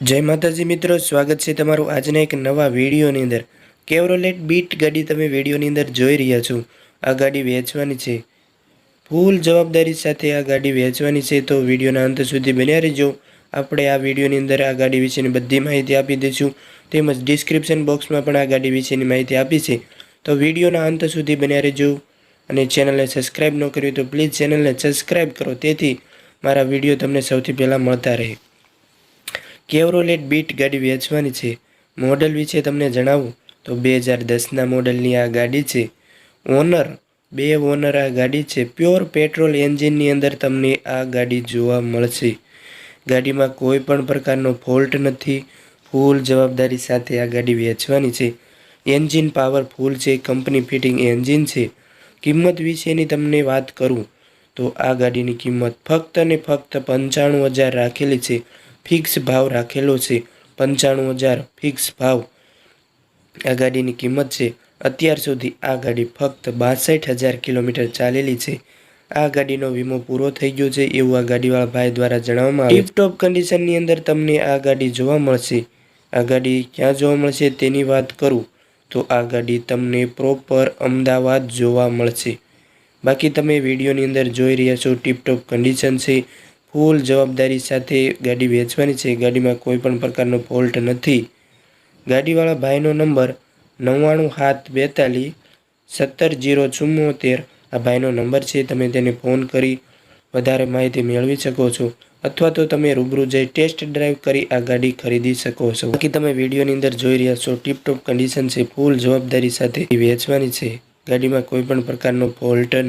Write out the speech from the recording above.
જય માતાજી મિત્રો, સ્વાગત છે તમારું આજના એક નવા વિડીયોની અંદર. કેવરોલેટ બીટ ગાડી તમે વિડીયોની અંદર જોઈ રહ્યા છો. આ ગાડી વેચવાની છે. ફૂલ જવાબદારી સાથે આ ગાડી વેચવાની છે. તો વિડીયોના અંત સુધી બન્યા રહેજો. આપણે આ વિડીયોની અંદર આ ગાડી વિશેની બધી માહિતી આપી દઈશું. તેમજ ડિસ્ક્રિપ્શન બોક્સમાં પણ આ ગાડી વિશેની માહિતી આપી છે. તો વિડીયોના અંત સુધી બન્યા રહેજો. અને ચેનલને સબસ્ક્રાઈબ ન કર્યું તો પ્લીઝ ચેનલને સબસ્ક્રાઈબ કરો. તેથી મારા વીડિયો તમને સૌથી પહેલાં મળતા રહે. કેવરોલેટ બીટ ગાડી વેચવાની છે? મોડલ વિશે તમને જણાવું. તો બે હજાર દસના મોડલની આ ગાડી છે. ઓનર, બે ઓનર આ ગાડી છે. પ્યોર પેટ્રોલ એન્જિનની અંદર તમને આ ગાડી જોવા મળશે. ગાડીમાં કોઈ પણ પ્રકારનો ફોલ્ટ નથી. ફૂલ જવાબદારી સાથે આ ગાડી વેચવાની છે. એન્જિન પાવરફૂલ છે. કંપની ફિટિંગ એન્જિન છે. કિંમત વિશેની તમને વાત કરું. તો આ ગાડીની કિંમત ફક્ત ને ફક્ત પંચાણું હજાર રાખેલી છે. ફિક્સ ભાવ રાખેલો છે. પંચાણું હજાર ફિક્સ ભાવ આ ગાડીની કિંમત છે. અત્યાર સુધી આ ગાડી ફક્ત બાસઠ હજાર કિલોમીટર ચાલેલી છે. આ ગાડીનો વીમો પૂરો થઈ ગયો છે એવું આ ગાડીવાળા ભાઈ દ્વારા જણાવવામાં આવ્યું ટોપ કન્ડિશનની અંદર તમને આ ગાડી જોવા મળશે. આ ગાડી ક્યાં જોવા મળશે તેની વાત કરું તો આ ગાડી તમને પ્રોપર અમદાવાદ જોવા મળશે. બાકી તમે વિડીયોની અંદર જોઈ રહ્યા છો ટીપટોપ કન્ડિશન છે. ફૂલ જવાબદારી સાથે ગાડી વેચવાની છે. ગાડીમાં કોઈ પણ પ્રકારનો ફોલ્ટ નથી. ગાડીવાળા ભાઈનો નંબર નવ્વાણું સાત બેતાલીસ સત્તર જીરો ચુમ્મોતેર. આ ભાઈનો નંબર છે. તમે તેને ફોન કરી વધારે માહિતી મેળવી શકો છો. અથવા તો તમે રૂબરૂ જઈ ટેસ્ટ ડ્રાઈવ કરી આ ગાડી ખરીદી શકો છો. બાકી તમે વિડીયોની અંદર જોઈ રહ્યા છો ટીપટોપ કન્ડિશન છે. ફૂલ જવાબદારી સાથે વેચવાની છે. ગાડીમાં કોઈ પણ પ્રકારનો ફોલ્ટ